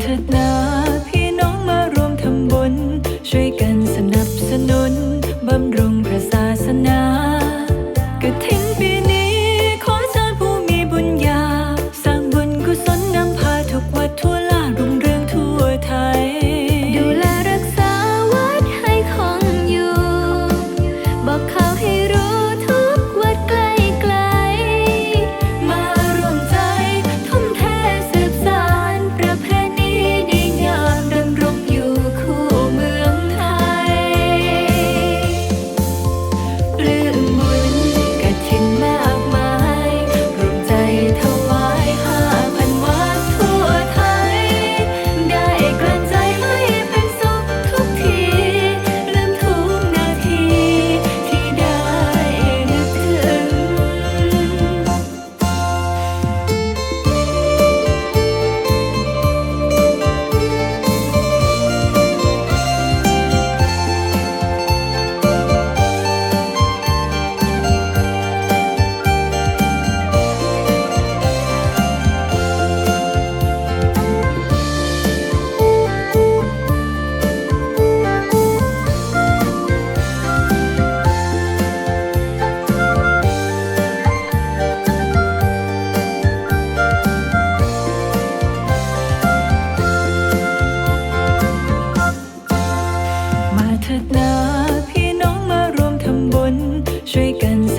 เถิดนะพี่น้องมารวมทำบุญ ช่วยกันสนับสนุนบำรุงพระศาสนา มา